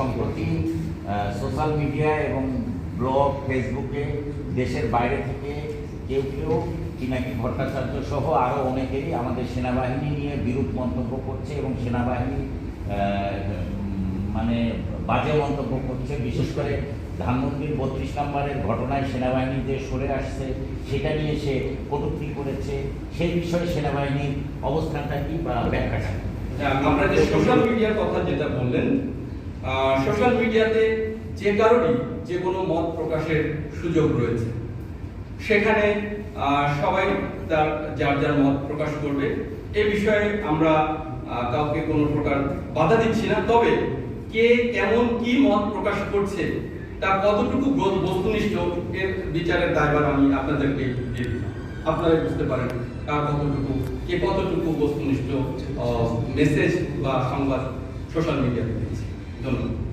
সম্প্রতি social media এবং blog ফেসবুকে দেশের বাইরে থেকে কেউ কেউ পিনাকি ভট্টাচার্য সহ আরও অনেকেই আমাদের সেনাবাহিনী নিয়ে বিরূপ মন্তব্য করছে এবং সেনাবাহিনী মানে বাজে মন্তব্য করছে বিশেষ করে ধানমন্দির বত্রিশ নম্বরের ঘটনায় সেনাবাহিনী যে সরে আসছে, সেটা নিয়ে সে কটূক্তি করেছে সেই বিষয়ে সেনাবাহিনীর অবস্থানটা কি বা ব্যাখ্যাটা কি? আমরা যে সোশ্যাল মিডিয়ার কথা যেটা বললেন সোশ্যাল মিডিয়াতে যে কারণে যে কোনো মত প্রকাশের সুযোগ রয়েছে। সেখানে সবাই তার, যার যার মত প্রকাশ করবে। এ বিষয়ে আমরা কাউকে কোনো প্রকার বাধা দিচ্ছি না। তবে কে কেমন কি মত প্রকাশ করছে, তা কতটুকু বস্তুনিষ্ঠ, এর বিচারের দায়ভার আমি আপনাদেরকে দিয়ে আপনারা বুঝতে পারেন কার কতটুকু, কে কতটুকু বস্তুনিষ্ঠ মেসেজ বা সংবাদ সোশ্যাল মিডিয়াতে দিচ্ছে। ধন্যবাদ